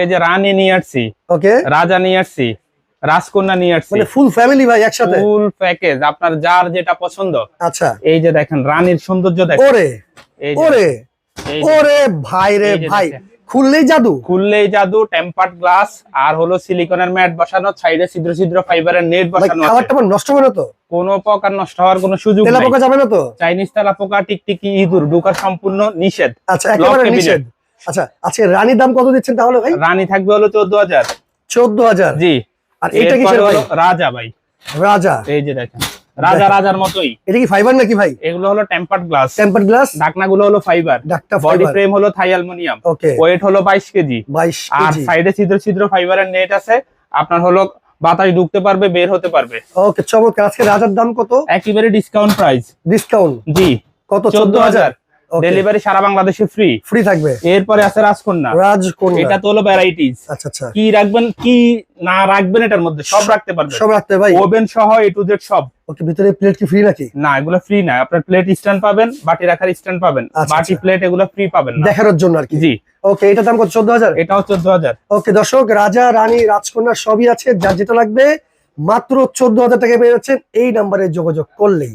এই যে রানী নিয়ে আসছি ওকে রাজা নিয়ে আসছি রাজকন্যা নিয়ে আসছি। মানে ফুল ফ্যামিলি ভাই একসাথে? ফুল প্যাকেজ আপনার যার যেটা পছন্দ। আচ্ছা। এই যে দেখেন রানীর সৌন্দর্য দেখেন। ওরে ওরে ওরে ভাই রে ভাই খুললেই জাদু। খুললেই জাদু টেম্পার্ড গ্লাস আর হলো সিলিকনের ম্যাট বসানো সাইডে ছিদ্র ছিদ্র ফাইবারের নেট বসানো খাবার আছে। নষ্ট হবে না তো? কোনো প্রকার নষ্ট হওয়ার কোনো সুযোগ তেলা নেই। পোকা যাবে না তো? চাইনিজ তেলা পোকা টিকটিকি ইঁদুর ঢোকা সম্পূর্ণ নিষেধ। আচ্ছা একেবারে নিষেধ। আচ্ছা আজকে রানীর দাম কত দিচ্ছেন তাহলে ভাই? রানী থাকবে হলো চোদ্দ হাজার। চোদ্দ হাজার? জি। আর এটা কি ভাই? রাজা ভাই। রাজা। এই যে দেখেন রাজা রাজার মতোই। এটা কি ফাইবার নাকি ভাই? এগুলো হলো টেম্পার্ড গ্লাস টেম্পার গ্লাস ঢাকনাগুলো হলো ফাইবার বডি ফ্রেম হলো থাই অ্যালুমিনিয়াম ওকে ওয়েট হলো বাইশ কেজি। বাইশ আর সাইডে ছিদ্র ছিদ্র ফাইবারের নেট আছে। আপনার হলো বাতাস ঢুকতে পারবে বের হতে পারবে। ওকে চমৎকার। আজকে রাজার দাম কত? একেবারে ডিসকাউন্ট প্রাইস ডিসকাউন্ট জি। কত? চোদ্দ হাজার। ওকে ডেলিভারি সারা বাংলাদেশে ফ্রি ফ্রি থাকবে। এরপরে আছে রাজকন্যা। রাজকন্যা। এটা তো হলো ভ্যারাইটিস আচ্ছা আচ্ছা। কি রাখবেন কি না রাখবেন এটার মধ্যে? সব রাখতে পারবেন। সব রাখতে ভাই। ওভেন সহ এ টু জেড সব। ওকে ভিতরে প্লেট কি ফ্রি নাকি? না এগুলো ফ্রি না। আপনার প্লেট স্ট্যান্ড পাবেন বাটি রাখার স্ট্যান্ড পাবেন। আচ্ছা, বাটি আচ্ছা। প্লেট এগুলো ফ্রি পাবেন না। দেখানোর জন্য আর কি। জি। ওকে এটা দাম কত? চোদ্দ হাজার? এটাও চোদ্দ হাজার। ওকে দর্শক রাজা রানী রাজকন্যা সবই আছে। যা যেটা লাগবে মাত্র চোদ্দ হাজার টাকা পেয়ে যাচ্ছেন। এই নাম্বারে যোগাযোগ করলেই।